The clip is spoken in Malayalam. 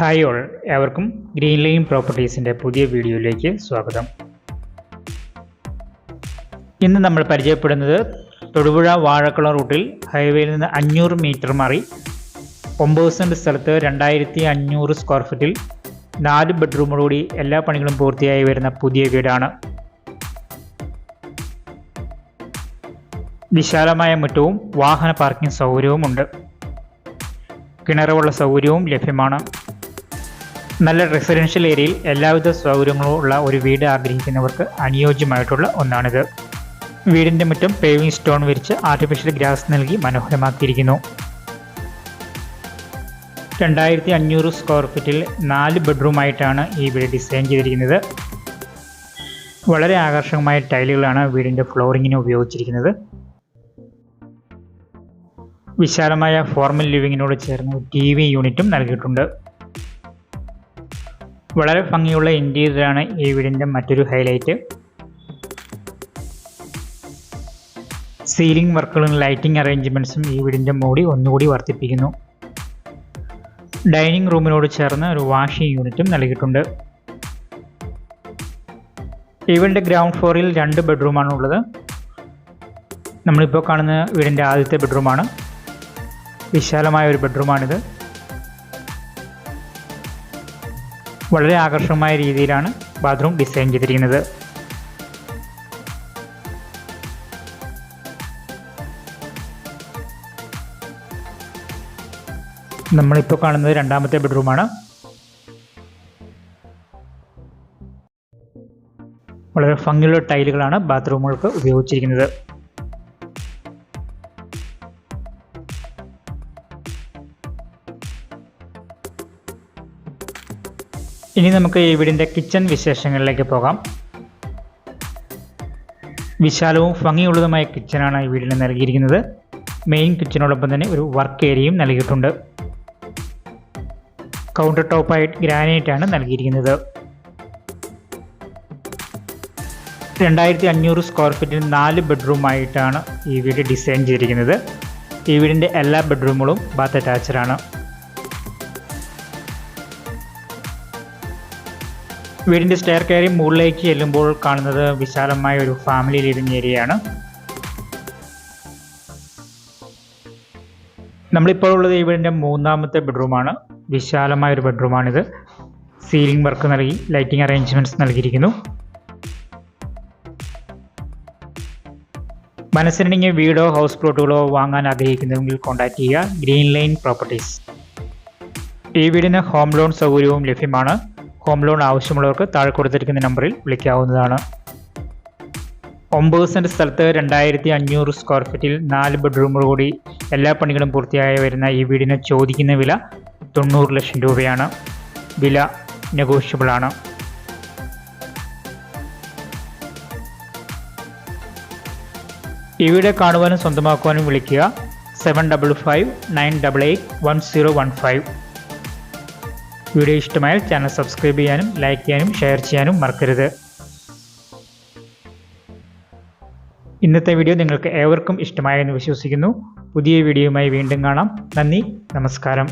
ഹായ് ഓൾ ഏവർക്കും ഗ്രീൻ ലൈൻ പ്രോപ്പർട്ടീസിന്റെ പുതിയ വീഡിയോയിലേക്ക് സ്വാഗതം. ഇന്ന് നമ്മൾ പരിചയപ്പെടുന്നത് തൊടുപുഴ വാഴക്കുളം റൂട്ടിൽ ഹൈവേയിൽ നിന്ന് അഞ്ഞൂറ് മീറ്റർ മാറി ഒമ്പത് സെന്റ് സ്ഥലത്ത് രണ്ടായിരത്തി അഞ്ഞൂറ് സ്ക്വയർ ഫീറ്റിൽ നാല് ബെഡ്റൂമോടുകൂടി എല്ലാ പണികളും പൂർത്തിയായി വരുന്ന പുതിയ വീടാണ്. വിശാലമായ മുറ്റവും വാഹന പാർക്കിംഗ് സൗകര്യവുമുണ്ട്. കിണറുള്ള സൗകര്യവും ലഭ്യമാണ്. നല്ല റെസിഡൻഷ്യൽ ഏരിയയിൽ എല്ലാവിധ സൗകര്യങ്ങളും ഉള്ള ഒരു വീട് ആഗ്രഹിക്കുന്നവർക്ക് അനുയോജ്യമായിട്ടുള്ള ഒന്നാണിത്. വീടിന്റെ മുറ്റം പേവിംഗ് സ്റ്റോൺ വിരിച്ച് ആർട്ടിഫിഷ്യൽ ഗ്രാസ് നൽകി മനോഹരമാക്കിയിരിക്കുന്നു. രണ്ടായിരത്തി അഞ്ഞൂറ് സ്ക്വയർ ഫീറ്റിൽ നാല് ബെഡ്റൂമായിട്ടാണ് ഈ വീട് ഡിസൈൻ ചെയ്തിരിക്കുന്നത്. വളരെ ആകർഷകമായ ടൈലുകളാണ് വീടിന്റെ ഫ്ലോറിങ്ങിന് ഉപയോഗിച്ചിരിക്കുന്നത്. വിശാലമായ ഫോർമൽ ലിവിങ്ങിനോട് ചേർന്ന് ടി വി യൂണിറ്റും നൽകിയിട്ടുണ്ട്. വളരെ ഭംഗിയുള്ള ഇന്റീരിയറാണ് ഈ വീടിന്റെ മറ്റൊരു ഹൈലൈറ്റ്. സീലിംഗ് വർക്കുകളും ലൈറ്റിംഗ് അറേഞ്ച്മെന്റ്സും ഈ വീടിന്റെ മോടി ഒന്നുകൂടി വർദ്ധിപ്പിക്കുന്നു. ഡൈനിങ് റൂമിനോട് ചേർന്ന് ഒരു വാഷിംഗ് യൂണിറ്റും നൽകിയിട്ടുണ്ട്. ഇവിടെ ഗ്രൗണ്ട് ഫ്ലോറിൽ രണ്ട് ബെഡ്റൂമാണ് ഉള്ളത്. നമ്മളിപ്പോൾ കാണുന്ന വീടിന്റെ ആദ്യത്തെ ബെഡ്റൂമാണ്. വിശാലമായ ഒരു ബെഡ്റൂമാണിത്. വളരെ ആകർഷകമായ രീതിയിലാണ് ബാത്റൂം ഡിസൈൻ ചെയ്തിരിക്കുന്നത്. നമ്മളിപ്പോൾ കാണുന്നത് രണ്ടാമത്തെ ബെഡ്റൂമാണ്. വളരെ ഭംഗിയുള്ള ടൈലുകളാണ് ബാത്റൂമുകൾക്ക് ഉപയോഗിച്ചിരിക്കുന്നത്. ഇനി നമുക്ക് ഈ വീടിന്റെ കിച്ചൺ വിശേഷങ്ങളിലേക്ക് പോകാം. വിശാലവും ഭംഗിയുള്ളതുമായ കിച്ചണാണ് ഈ വീടിന് നൽകിയിരിക്കുന്നത്. മെയിൻ കിച്ചണോടൊപ്പം തന്നെ ഒരു വർക്ക് ഏരിയയും നൽകിയിട്ടുണ്ട്. കൗണ്ടർ ടോപ്പായിട്ട് ഗ്രാനൈറ്റ് ആണ് നൽകിയിരിക്കുന്നത്. രണ്ടായിരത്തി അഞ്ഞൂറ് സ്ക്വയർ ഫീറ്റിൽ നാല് ബെഡ്റൂമായിട്ടാണ് ഈ വീട് ഡിസൈൻ ചെയ്തിരിക്കുന്നത്. ഈ വീടിന്റെ എല്ലാ ബെഡ്റൂമുകളും ബാത്ത് അറ്റാച്ചഡാണ് വീടിന്റെ സ്റ്റെയർ കയറി മുകളിലേക്ക് ചെല്ലുമ്പോൾ കാണുന്നത് വിശാലമായ ഒരു ഫാമിലി ലിവിംഗ് ഏരിയയാണ് നമ്മളിപ്പോൾ ഉള്ളത് ഈ വീടിന്റെ മൂന്നാമത്തെ ബെഡ്റൂമാണ് വിശാലമായ ഒരു ബെഡ്റൂമാണിത് സീലിംഗ് വർക്ക് നൽകി ലൈറ്റിംഗ് അറേഞ്ച്മെന്റ്സ് നൽകിയിരിക്കുന്നു. മനസ്സിനിണങ്ങിയ വീടോ ഹൗസ് പ്ലോട്ടുകളോ വാങ്ങാൻ ആഗ്രഹിക്കുന്നുവെങ്കിൽ കോൺടാക്ട് ചെയ്യുക. ഗ്രീൻ ലൈൻ പ്രോപ്പർട്ടീസ് ഈ വീടിന് ഹോം ലോൺ സൗകര്യവും ലഭ്യമാണ്. ഹോം ലോൺ ആവശ്യമുള്ളവർക്ക് താഴെ കൊടുത്തിരിക്കുന്ന നമ്പറിൽ വിളിക്കാവുന്നതാണ്. ഒമ്പത് സെന്റ് സ്ഥലത്ത് രണ്ടായിരത്തി അഞ്ഞൂറ് സ്ക്വയർ ഫീറ്റിൽ നാല് ബെഡ്റൂമോട് കൂടി എല്ലാ പണികളും പൂർത്തിയായി വരുന്ന ഈ വീടിന് ചോദിക്കുന്ന വില തൊണ്ണൂറ് ലക്ഷം രൂപയാണ്. വില നെഗോഷ്യബിൾ ആണ്. ഈ വീട് കാണുവാനും സ്വന്തമാക്കുവാനും വിളിക്കുക seven double five nine double eight one zero one five video ഇഷ്ടമായാൽ ചാനൽ സബ്സ്ക്രൈബ് ചെയ്യാനും ലൈക്ക് ചെയ്യാനും ഷെയർ ചെയ്യാനും മറക്കരുത്. ഇന്നത്തെ വീഡിയോ നിങ്ങൾക്ക് ഏവർക്കും ഇഷ്ടമായെന്ന് വിശ്വസിക്കുന്നു. പുതിയ വീഡിയോയുമായി വീണ്ടും കാണാം. നന്ദി നമസ്കാരം.